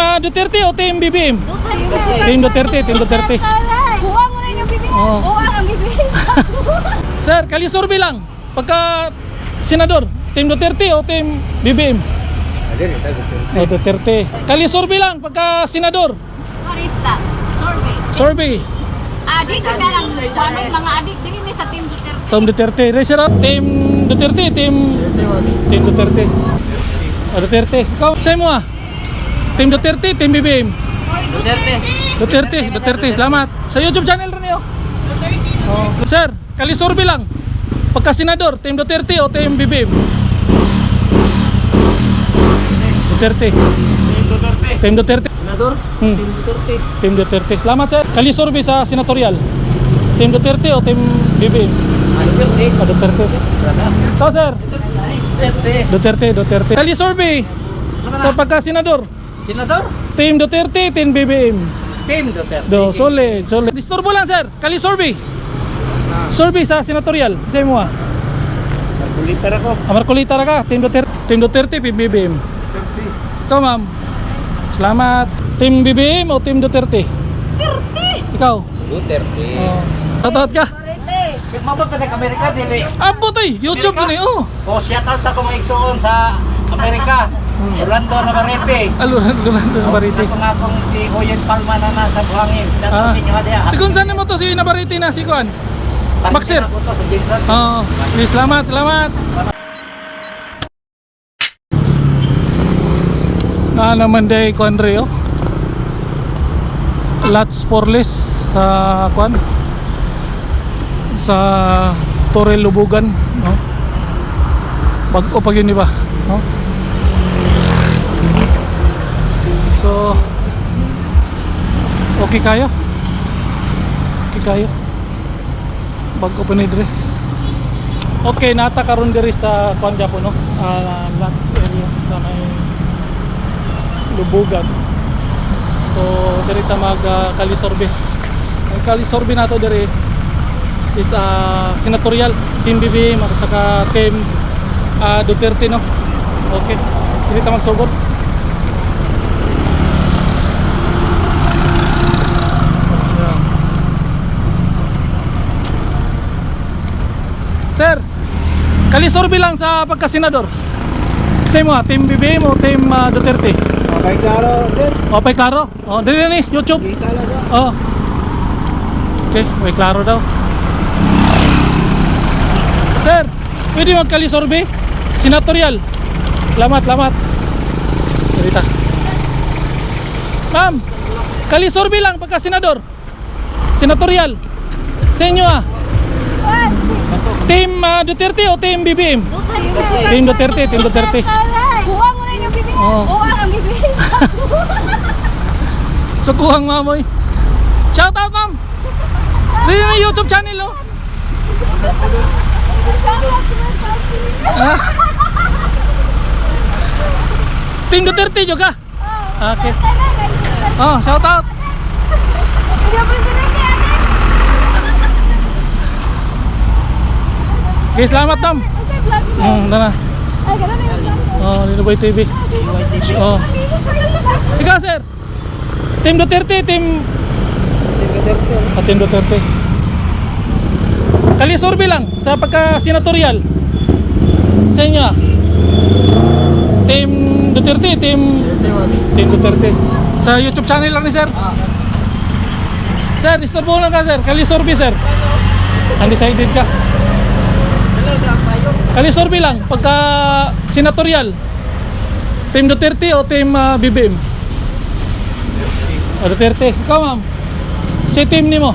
ah, Duterte o Team BBM? Duterte. Team Duterte, Team Duterte. Buwang mo na yung bibig. Oo. Buwang ang bibig. Sir, kalisurvey lang. Pagka senador, Team Duterte o Team BBM? O Duterte. Kalisurvey lang pagka senador. Marista. Survey. Survey. Adik ka lang. Manong mga adik. Dili ni sa Team Duterte. Team Duterte. Racer up. Team Duterte, Team Team Duterte. O Duterte. Ikaw, sa'yo mo ah. Team Duterte, Team BBM. Duterte. Duterte, Duterte. Salamat. Sa YouTube channel rin yun. Oh. Sir, kalisurvey lang. Pagka senador, Team Duterte o Team BBM? Duterte. Duterte. Team Duterte. Senador? Hmm. Duterte. Team Duterte. Salamat sir. Kalisurvey sa senatorial. Team Duterte o Team BBM? Duterte. Ah, Duterte. Ikaw sir. Duterte. Duterte, Duterte. Kalisurvey sa pagka senador. Senador? Team Duterte, Team BBM. Team Duterte. Do, solid, solid. Disturbo lang sir. Kali survey. Survey sa senatorial. Isa mo ah. Kulitar ako. Amarkulita ra ka. Team Duterte, Team Duterte, Team BBM. Ikaw ma'am. Salamat. Team BBM o Team Duterte? Duterte. Ikaw. Duterte. Oh. Tatat ka. Mabot ka sa Amerika, dili. Abo tay, YouTube ko ni. Oh. O, shout out sa kong igsoon sa Amerika. Orlando Navarrete. Aluran, aluran, Bariti. Ako nga kong si Oyen Palma na nasa Buhangin. Ah. sa inyo, Hadia. Di kung saan mo to si Nabariti na si Kuan? Maxer. Ako to sa Jensen. Oo. Oh. Salamat, salamat. Na naman day Kuan Rio. Lots for less sa Kuan. Sa Torre Lubugan, no? Bago pa yun iba, no? So Okay kayo? Okay kayo? Bago pa ni Dre. Okay, nata karon diri sa kuan po no. Ah, lots area sa may Lubugan. So diri ta mag uh, kalisorbe. Ang kalisorbe nato diri is uh, senatorial team BBM at saka team ah, Duterte no. Okay. Diri ta magsugod. Sir, kalisorbe lang sa pagka-senador. Kasi mo, ah, team BBM o team ah, Duterte? Okay, klaro. Din. Okay, klaro? Oh, dili ni YouTube. talaga. Oh. Okay, may klaro daw. Sir, pwede magkalisorbe? Senatorial. Lamat, lamat. Dito. Ma'am, kalisorbe lang pagka senador. Senatorial. Sa inyo ah. Team ah, Duterte o Team BBM? Duterte. Team Duterte, Team Duterte. Buwang mo na yung bibig. Oo. Buwang ang bibig. Sukuhang mamoy. Shout out ma'am. Dito na YouTube channel oh. Ah. Team Duterte juga. Okay. Oh, shout out. Okay, salamat mo. Hmm, na mo. Oh, Linuboy TV. Oh. Ikaw sir. Team Duterte, team Ah, Team Duterte. Kalisurvey lang sa pagka-senatorial. Sa inyo ah. Team Duterte, team Team Duterte. Sa YouTube channel lang ni sir. Sir, istorbo lang ka sir. Kalisurvey sir. Undecided ka. Kalisurvey lang pagka senatorial. Team Duterte o team ah, BBM? Ah, Duterte. Ikaw ma'am. Si team ni mo.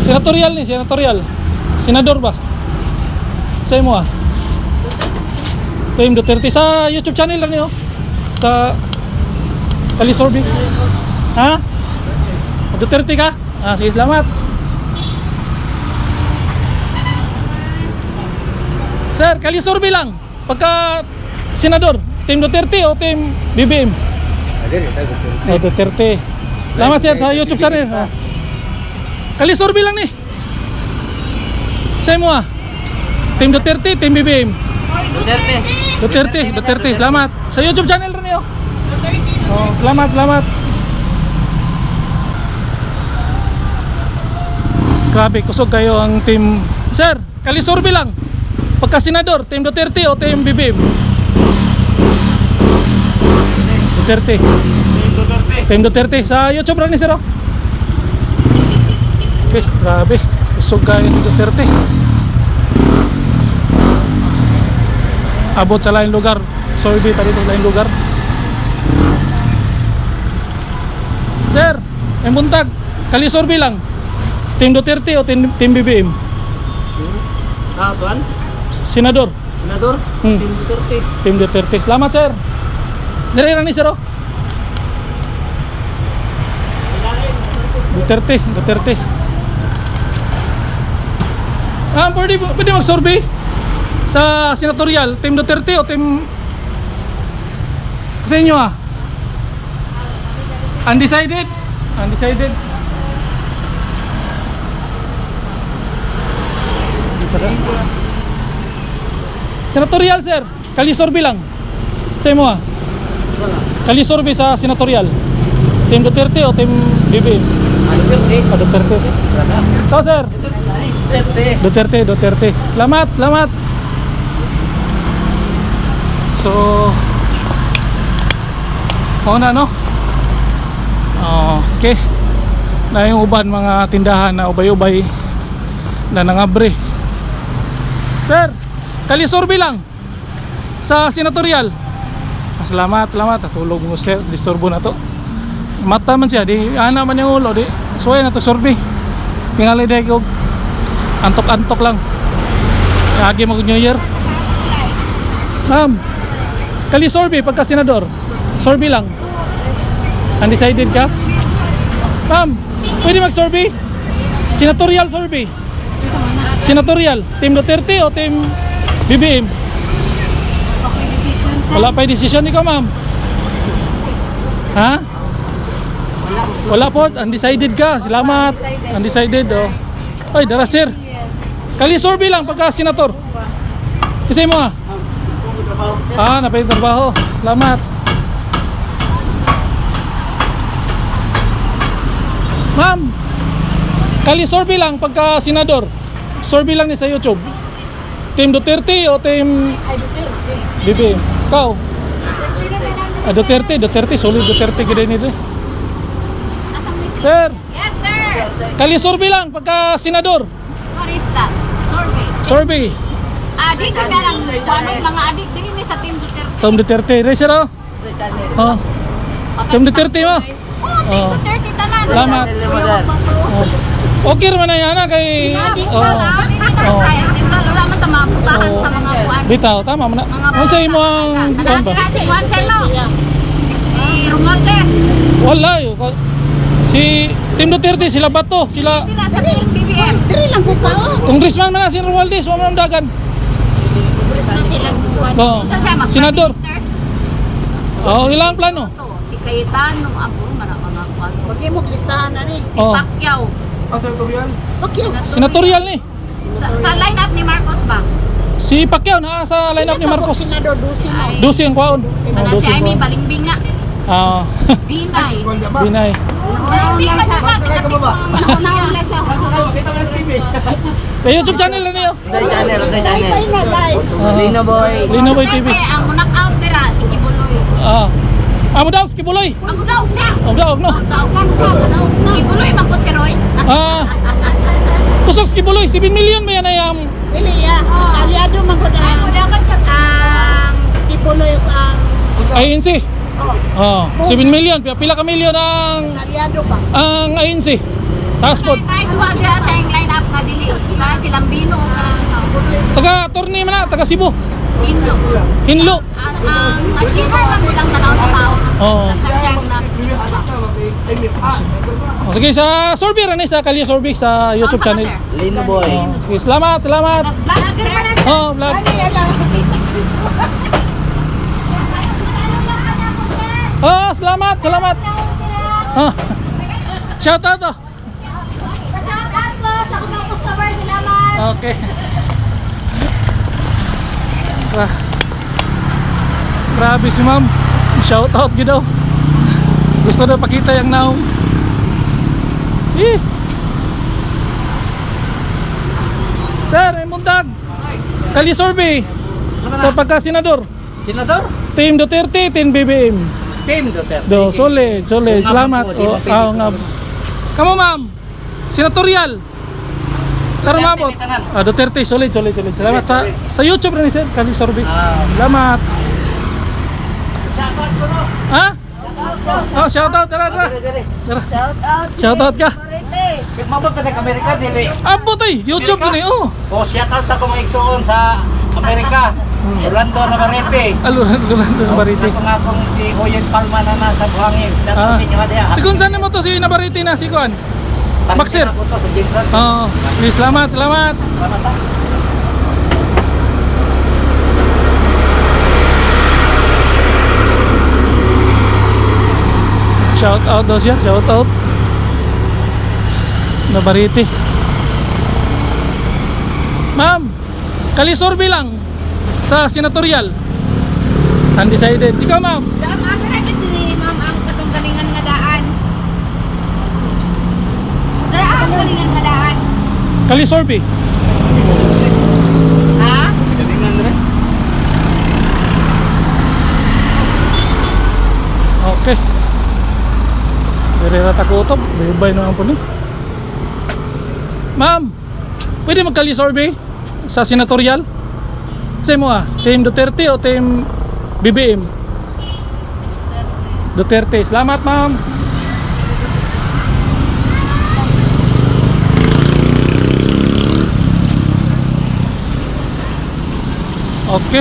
Senatorial ni, senatorial. Senador ba? Sa mo ah. Team Duterte sa YouTube channel lang niyo. Sa Kalisorbi. Ha? Duterte ka? Ah, sige, salamat. Sir, Kalisorbi lang. Pagka senador, Team Duterte o Team BBM? Oh, Duterte. Salamat sir sa YouTube channel. Ah. Kalisorbi lang ni. Sa mo ah. Team Duterte, Team BBM. Duterte. Duterte, Duterte. Salamat. Sa YouTube channel rin niyo. Oh, salamat, salamat. Grabe, kusog kayo ang team. Sir, kalisurbi lang. Pagka senador, team Duterte o team BBM? Duterte. Team Duterte. Sa YouTube lang ni Sir. oh. Okay, grabe. Kusog kayo si Duterte. Abot sa lain lugar. Survey pa dito sa lain lugar. Sir, yung buntag, kalisurbi lang. Team Duterte o team, team BBM? Ah, tuan? Senador. Senador? Hmm. Tim Duterte. Team Duterte. Salamat, sir. Nire ni sir, oh. Duterte, Duterte. Ah, pwede, pwede mag-survey sa senatorial. Team Duterte o team... Sa inyo, ah. Undecided? Undecided. Senatorial, sir. Kalisorbe lang. Sa imo, ah. Kalisorbe sa senatorial. Team Duterte o team BBM? Duterte? Ah, Duterte. So, sir. Duterte. Duterte, Duterte. Lamat, lamat. So, oo na, no? Okay. Na yung uban mga tindahan na ubay-ubay na nangabre. Sir, kalisorbe lang sa senatorial. Ah, Salamat, salamat. Tulog mo sir, disturbo na to. Mata man siya, di ana man yung ulo, di. Suway na to sorbe. Tingali dahil ko antok-antok lang. Lagi mag New Year. Ma'am, kali sorbe pagka senador. Sorbe lang. Undecided ka? Ma'am, pwede mag-sorbe? Senatorial sorbe. Senatorial, Team Duterte o Team BBM? Wala pa yung decision ikaw, ma'am. Ha? Wala po, undecided ka. Salamat. Undecided, oh. Ay, dara sir. Kali survey lang pagka senator. Kasi mo ah. Ah, napay trabaho. Salamat. Ma'am, kali survey lang pagka senador. Survey lang ni sa YouTube. Team Duterte o Team BBM? Ikaw? Ah, Duterte, Duterte, solid Duterte gina nito. Sir, Yes, sir. kali survey lang pagka senador. What is that? Survey. Survey. Adik ka lang. Paano mga adik din ni sa Team Duterte? Tom Duterte, racer oh. Oh, Team Duterte mo. Oh, Team Oh. Duterte tanan. Salamat. Oh. Okay naman na yan ah, kay... Oh. lang. Oh. Man tamapukahan Oh. sa mga kuan. Bitaw, tama mo Kung sa imo ang... saan ba? Sa si Juan Selo. Si Romualdez. Wala yun. Si Team Duterte, sila Bato, sila... Sa Team BBM. Congressman man si Romualdez, wala man dagan. Oh. Sa siya mag Senador. Oh, ilang plano? Si Cayetano, abo man ang mga kuan. Pag mo listahan na ni. Si Oh. Pacquiao. Bakit? Senatorial ni. Sa, sa lineup ni Marcos ba? Si Pacquiao na sa lineup ni Marcos. Senador Dusi mo. Ay, Dusi ang kwaon. Oh, Ano si Amy kwaon. Balingbing nga. Ah, Binay. binay. Balingbing man na ba? Naon lang sa Kay YouTube channel na niyo. Sa channel, sa channel. na, ay. Lino boy. Lino Boy TV. Ang munak out dira, si Kibuloy. Ah. Amo daw, Kibuloy. Ang daw siya. Amo daw, no. Ang daw ka. Kibuloy man po si Roy. Ah. Kusog Kibuloy, 7 million ba yan ay um, Dili ya. Kalyado man ko Ay, na. mo dapat siya sa... Ang tipuloy ko ang INC. oh, Ah, 7 million, pila pila ka million ang kalyado ba? ang INC. Taas po. Ay, duwa siya sa yung lineup na dili. Sila, silang Bino. Taga attorney man na, taga Cebu. Bino. Hinlo. Ang ang achiever man mo lang tanaw sa tao. Oo. Na. Oh, sige, sa survey rin sa Kalye Survey sa YouTube sama, channel. Lino boy. Oh, sige, salamat, salamat. Vlogger pa na siya. Oh, vlog. Lang? Oh, salamat, salamat. Oh. Shout out oh. Pasyakan ko sa mga customer. Salamat. Okay. Gra Grabe si ma'am. Shout out gid daw. Gusto na pakita yung now. Eh. Sir, may mundag. Kali survey sa pagka-senador. Senador? Team Duterte, Team BBM. Team Duterte. Do, solid, solid. Salamat. Oh, ba ah, nga. ko? Kamu ma'am. Senatorial. Tara Duterte, mabot. Ah, Duterte, solid, solid, solid. Salamat sa sa YouTube rin sir, Kali survey. Ah. Salamat. Ha? Oh, shout out, tara, tara. Tara. Shout out. Shout out ka. Mabot pa sa Amerika, dili. Abot ay, YouTube ni oh. O, shout out sa akong igsoon sa Amerika. Orlando Navarrete. Aluran, aluran, aluran, bariti. Ako nga kung si Oyen Palma na nasa Buhangin. Shout out Ah. sa inyo. Di kung saan mo to si Nabariti na si Kuan? Jinsan. Oo. Okay. Salamat ah. Shout out daw siya, shout out. Nabariti. Ma'am, kalisorbi lang sa senatorial. Undecided. Ikaw ma'am, Dam, asa na ito ni ma'am ang katong galingan nga daan. Sir, ang galingan nga daan. Kalisorbi. Ha? Galingan rin. Okay. Dire rata ko utob, bay naman po ni. Ma'am, pwede magkali-survey sa senatorial? Kasi mo ah, Team Duterte o Team BBM? Duterte. Salamat ma'am. Okay.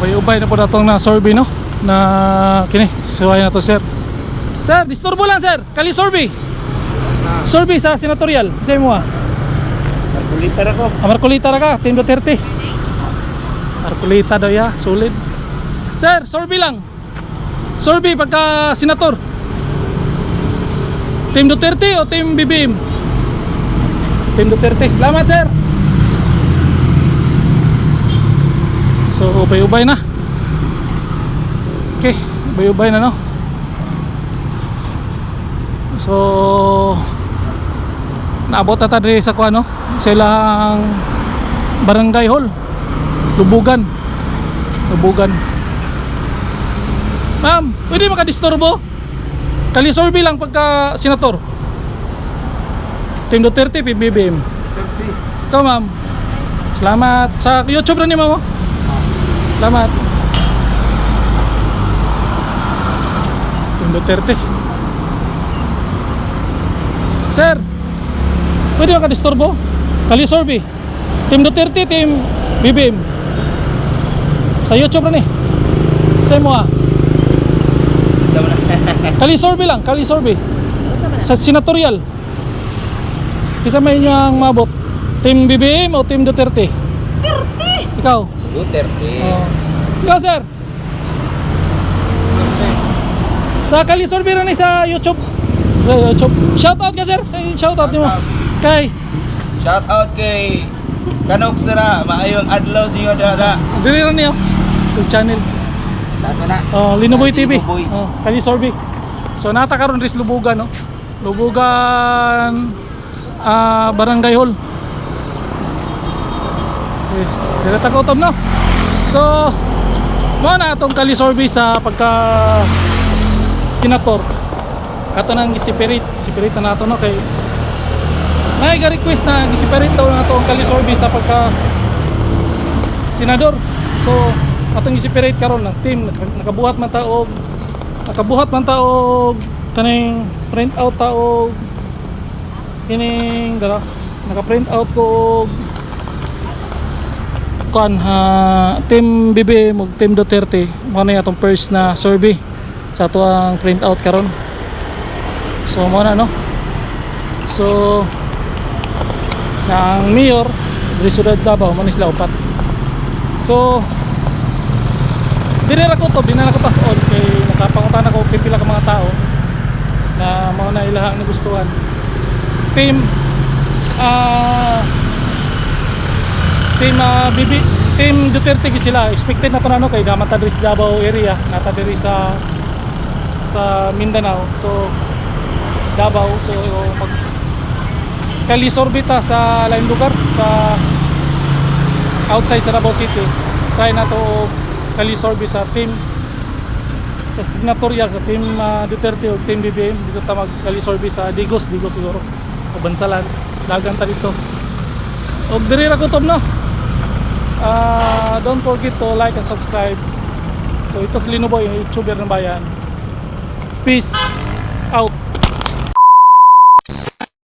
Ubay-ubay na po na itong na survey no? Na kini suway na to sir. Sir disturbo lang sir. Kali survey survey sa senatorial. Sa mo ah. Kalkulita ako. Amarkulita ra ka Team Duterte. Amarkulita daw ya. Solid. Sir survey lang. Survey pagka senator. Team Duterte o Team BBM Team Duterte salamat sir So, ubay-ubay na. Okay, ubay-ubay na no. So, naabot na tayo sa kuano, sa ilang barangay hall. Lubugan. Lubugan. Ma'am, pwede makadisturbo? Kali-survey lang pagka senator. Team Duterte, PBBM. Ikaw ma'am. Salamat. Sa YouTube rin ni ma'am. Salamat. Team Duterte. Sir, pwede ba ka-disturbo? Kali survey. Team Duterte, Team BBM. Sa YouTube eh. Sa mo ah. Sa mo na. Kali survey lang, kali survey. Sa senatorial. Isa may inyo ang mabot. Team BBM o Team Duterte? Duterte! Ikaw? Duterte. Oh. Ikaw sir? Sa Kali Survey rin sa YouTube. Sa YouTube. Shoutout ka sir. Sa shoutout mo. Kay. Shout out kay Kanok Sira, maayong adlaw sa iyo dada. Diri rin niyo. YouTube channel. Sa sana. Oh, Linuboy TV. Linuboy. Oh, Kali Survey. So nata karon ris Lubugan no. Lubugan ah Barangay Hall. Okay. Dili ta ko no. So mo na atong Kali Survey sa pagka senator. Kato nang gisipirit, sipirit na nato no kay may ga request na gisipirit daw na atong Kali Survey sa pagka senador. So atong gisipirit karon ng team Naka- nakabuhat man ta og nakabuhat man ta og kaning print out ta og kining dala naka-print out ko kuan ha team BBM ug team Duterte. Mo na atong first na survey sa ato ang print out karon. So mo na no? So ang mayor diri sudad Davao man sila upat. So dire ra ko to dinala ko tas on kay nakapangutan ako kay pila ka mga tao na mao na ilahang nagustuhan team ah team ah, BB Team Duterte gid sila. Expected na to na no kay naman ta diri sa Davao area, nata diri sa sa Mindanao. So Davao so mag kalisorbita sa lain lugar sa outside sa Davao City. Try na to kalisorbi sa team sa senatorial sa team ah, Duterte o team BBM dito ta mag kalisorbi sa Digos, Digos siguro. O Bansalan. Dagan ta dito. Og diri ra kutob no. Ah, don't forget to like and subscribe. So ito si Lino Boy, yung YouTuber ng bayan. Peace.